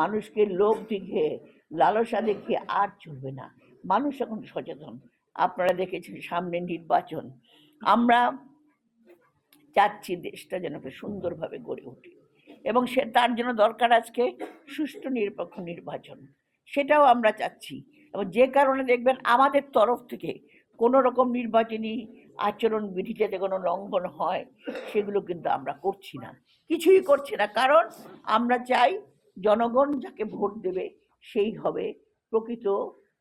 মানুষকে লোভ দেখে লালসা দেখে আর চলবে না। মানুষ এখন সচেতন। আপনারা দেখেছেন সামনে নির্বাচন। আমরা চাচ্ছি দেশটা যেন সুন্দরভাবে গড়ে ওঠে এবং সে তার জন্য দরকার আজকে সুষ্ঠু নিরপেক্ষ নির্বাচন। সেটাও আমরা চাচ্ছি। এবং যে কারণে দেখবেন আমাদের তরফ থেকে কোনো রকম নির্বাচনী আচরণ বিধি যাতে কোনো লঙ্ঘন হয়, সেগুলো কিন্তু আমরা করছি না। কিছুই করছি না। কারণ আমরা চাই জনগণ যাকে ভোট দেবে, সেই হবে প্রকৃত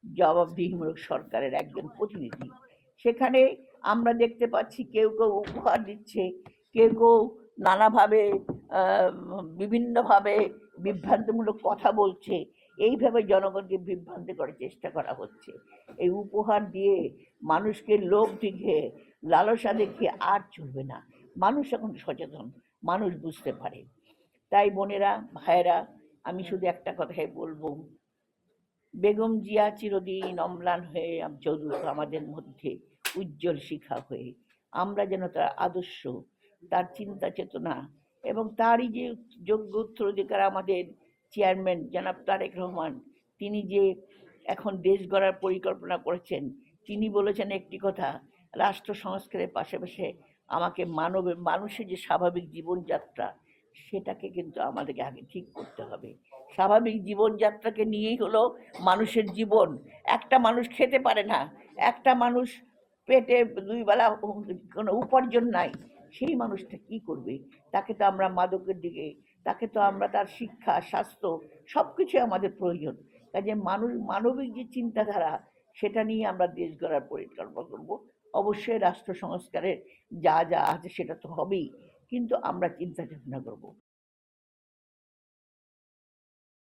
জবাবদিহিমূলক সরকারের একজন প্রতিনিধি। সেখানে আমরা দেখতে পাচ্ছি কেউ কেউ উপহার দিচ্ছে, কেউ কেউ নানাভাবে বিভিন্নভাবে বিভ্রান্তিমূলক কথা বলছে। এইভাবে জনগণকে বিভ্রান্তি করার চেষ্টা করা হচ্ছে। এই উপহার দিয়ে মানুষকে লোভ দেখে লালসা দেখে আর চলবে না। মানুষ এখন সচেতন, মানুষ বুঝতে পারে। তাই বোনেরা, ভাইয়েরা আমি শুধু একটা কথাই বলব। বেগম জিয়া চিরদিন অম্লান হয়ে চলুক আমাদের মধ্যে উজ্জ্বল শিখা হয়ে আমরা যেন তার আদর্শ তার চিন্তা চেতনা এবং তারই যে যোগ্য উত্তরাধিকার আমাদের চেয়ারম্যান জনাব তারেক রহমান তিনি যে এখন দেশ গড়ার পরিকল্পনা করেছেন তিনি বলেছেন একটি কথা রাষ্ট্র সংস্কারের পাশাপাশি আমাকে মানবের মানুষের যে স্বাভাবিক জীবনযাত্রা সেটাকে কিন্তু আমাদেরকে আগে ঠিক করতে হবে। স্বাভাবিক জীবনযাত্রাকে নিয়েই হলো মানুষের জীবন। একটা মানুষ খেতে পারে না। একটা মানুষ পেটে দুই বেলা কোনো উপার্জন নাই। সেই মানুষটা কি করবে? তাকে তো আমরা মাদকের দিকে, তাকে তো আমরা তার শিক্ষা, স্বাস্থ্য সব কিছু আমাদের প্রয়োজন। কাজে মানুষ, মানবিক যে চিন্তাধারা, সেটা নিয়ে আমরা দেশ গড়ার পরিকল্পনা করব। অবশ্যই রাষ্ট্র সংস্কারের যা যা আছে সেটা তো হবেই। কিন্তু আমরা চিন্তা চেতনা করব।